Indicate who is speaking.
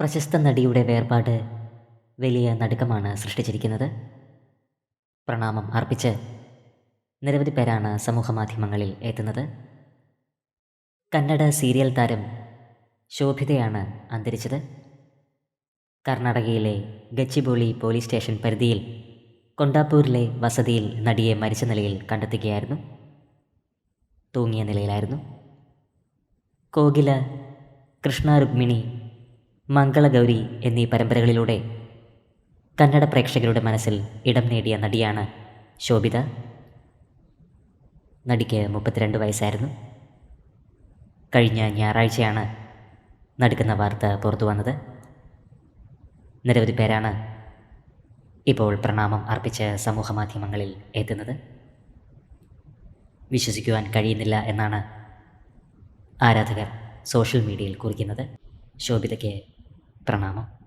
Speaker 1: പ്രശസ്ത നടിയുടെ വേർപാട് വലിയ നടുക്കമാണ് സൃഷ്ടിച്ചിരിക്കുന്നത്. പ്രണാമം അർപ്പിച്ച് നിരവധി പേരാണ് സമൂഹമാധ്യമങ്ങളിൽ എത്തുന്നത്. കന്നഡ സീരിയൽ താരം ശോഭിതയാണ് അന്തരിച്ചത്. കർണാടകയിലെ ഗച്ചിബോളി പോലീസ് സ്റ്റേഷൻ പരിധിയിൽ കൊണ്ടാപ്പൂരിലെ വസതിയിൽ നടിയെ മരിച്ച നിലയിൽ കണ്ടെത്തുകയായിരുന്നു. തൂങ്ങിയ നിലയിലായിരുന്നു. കോകില കൃഷ്ണ രുക്മിണി മംഗളഗൗരി എന്നീ പരമ്പരകളിലൂടെ കന്നഡ പ്രേക്ഷകരുടെ മനസ്സിൽ ഇടം നേടിയ നടിയാണ് ശോഭിത. നടിക്ക് മുപ്പത്തിരണ്ട് വയസ്സായിരുന്നു. കഴിഞ്ഞ ഞായറാഴ്ചയാണ് നടക്കുന്ന വാർത്ത പുറത്തു വന്നത്. നിരവധി പേരാണ് ഇപ്പോൾ പ്രണാമം അർപ്പിച്ച് സമൂഹമാധ്യമങ്ങളിൽ എത്തുന്നത്. വിശ്വസിക്കുവാൻ കഴിയുന്നില്ല എന്നാണ് ആരാധകർ സോഷ്യൽ മീഡിയയിൽ കുറിക്കുന്നത്. ശോഭിതയ്ക്ക് പ്രണാമം